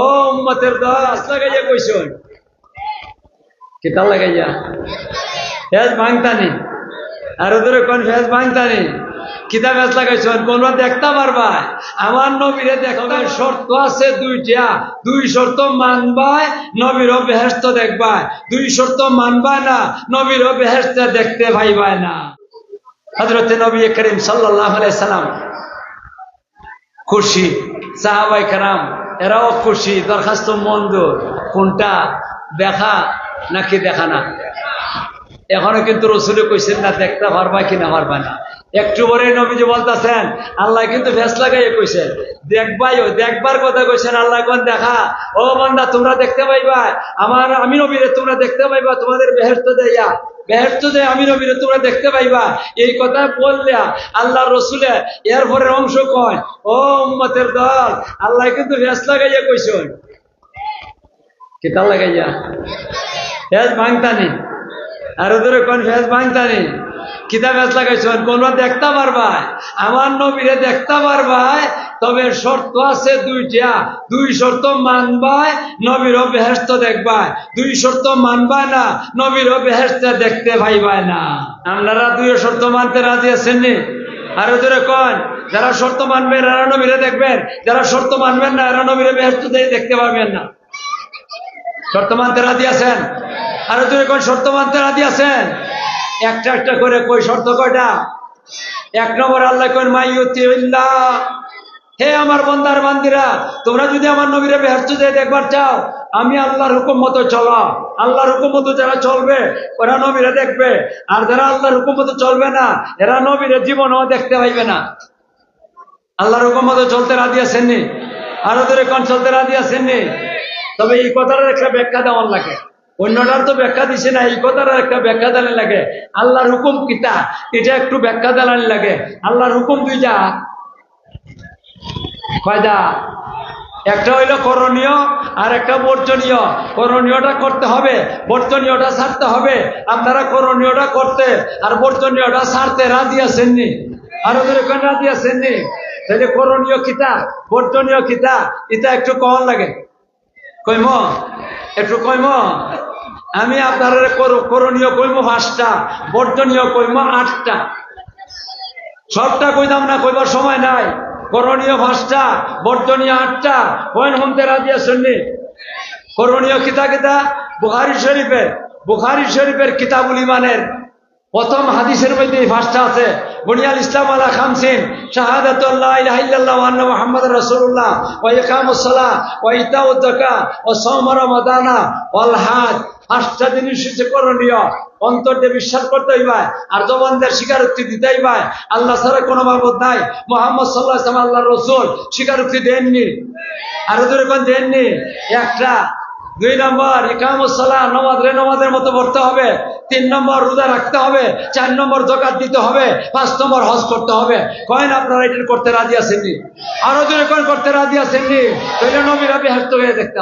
ও উম্মতের দাস লাগাইয়া কইছন কিতা লাগাইয়া? ফেজ ভাঙতানি। আর ওদের কোন ফেজ ভাঙতানি? কিতা ফেজ লাগাইছন দেখতে পারবা আমার নবীরে শর্ত আছে দুইটা। দুই শর্ত মানবায় নবীর বেহেস্ত দেখবায় দুই শর্ত মানবায় না নবীর বেহেস্ত দেখতে ভাইবায় না। হজরত নবী করিম সাল্লাহ সাল্লাম খুশি সাহাবাই কারাম এরাও খুশি, দরখাস্ত মঞ্জুর। কোনটা দেখা নাকি দেখা না? এখনও কিন্তু রসুলে কইছেন না, দেখতে পারবা কি না পারবা না। একটু নবীজি বলতেছেন, আল্লাহ কিন্তু ভেস লাগাইয়ে কইছেন দেখবাইও দেখবার কথা কইছেন আল্লাহ কোন দেখা? ও বান্দা, তোমরা দেখতে পাইবা, আমার, আমি নবীরে তোমরা দেখতে পাইবা, তোমাদের বেহেস্ত দেয়া বেহেস্ত দেয় আমি নবীরে তোমরা দেখতে পাইবা। এই কথা বললে আল্লাহ রসুলে এর পরের অংশ কয়, ও উম্মতের দল, আল্লাহ কিন্তু ভেস লাগাইয়া কইছেন। কিতা লাগাইয়া? ভেজ ভাঙতানি। আর ওদের কোন ফেস ভাঙতানি কিতাব ফেস লাগাইছেন, কোন দেখতে পারবাই। আমার নবীরে দেখতে পারবাই, তবে শর্ত আছে দুইটা। দুই শর্ত মানবাই নবীর বেহেস্ত দেখবাই। দুই শর্ত মানবাই না নবীর বেহেস্ত দেখতে ভাইবাই না। আপনারা দুই শর্ত মানতে রাজি আছেন নি? আর ওদের কোন? যারা শর্ত মানবেন, এরা নবীরে দেখবেন। যারা শর্ত মানবেন না, এরা নবীরে বেহেস্ত দেখতে পারবেন না। শর্ত মানতে রাজি আছেন? আর তুই কোন শর্ত মানতে রাজি আছেন? একটা একটা করে কই শর্ত কয়টা? এক নম্বর আল্লাহ কোন মাইউতিল্লাহ হে আমার বন্দার বান্দিরা, তোমরা যদি আমার নবীরে ব্যর্থ দিয়ে দেখবার চাও, আমি আল্লাহর হুকুম মতো চলা। আল্লাহর হুকুম মতো যারা চলবে, ওরা নবীরা দেখবে। আর যারা আল্লাহর হুকুম মতো চলবে না, এরা নবীরে জীবনও দেখতে পাইবে না। আল্লাহর হুকুম মতো চলতে রাজি আছেননি আর ওদের কোন চলতে রাজি আছেননি তবে এই কথাটার একটা ব্যাখ্যা দেওয়ার লাগে। অন্যটার তো ব্যাখ্যা দিছে না, এই কথার একটা ব্যাখ্যা দেওয়ার লাগে। আল্লাহর হুকুম কিতা? এটা একটু ব্যাখ্যা দেওয়ার লাগে। আল্লাহর হুকুম দুইটা। কয়দা একটা হইল করণীয়, আর একটা বর্জনীয়। করণীয়টা করতে হবে, বর্জনীয়টা ছাড়তে হবে। আপনারা করণীয়টা করতে, আর বর্জনীয়টা ছাড়তে রাজি আছেননি আর ওখানে রাজি আছেননি তাহলে করণীয় কিতা? বর্জনীয় কিতা? এটা একটু কম লাগে। কইম? একটু কইম। আমি আপনার করণীয় কইম পাঁচটা, বর্জনীয় কইম আটটা। সবটা কইতাম না, কইবার সময় নাই। করণীয় পাঁচটা, বর্জনীয় আটটা। কয়েন হমতে রাজি আসেননি করণীয় কিতা কিতা? বুখারি শরীফের বুখারি শরীফের কিতাবুল ইমানের প্রথম হাদিসের মধ্যে এই ভাষটা আছে, বুনিয়াল ইসলাম আলা খামসিন শাহাদাতুল্লাহ ইলাহা ইল্লাল্লাহ ওয়া আন্না মুহাম্মাদার রাসূলুল্লাহ, ওয়া ইকামুস সালাহ ওয়া ইতাউদ যাকাত হজ। পাঁচটা জিনিস হচ্ছে করণীয়, অন্তর দিয়ে বিশ্বাস করতে হইবা আর জবানদের স্বীকারোক্তি দিতে হইবা আল্লাহ ছাড়া কোনো মাবুদ নাই। মোহাম্মদ সাল্লাহ ইসলাম আল্লাহ রসুল, স্বীকারোক্তি দেননি। আর ওদের কোন, দেননি? একটা দুই নম্বর সালা নমাজ রে নমাজের মতো পড়তে হবে। তিন নম্বর, রোজা রাখতে হবে। চার নম্বর জকাত দিতে হবে। পাঁচ নম্বর, হজ করতে হবে। কয়েন আপনারা এটা করতে রাজি আসেননি আরও জন করতে রাজি আসেননি তাহলে নবীরা বিহাস্ত হয়ে দেখতে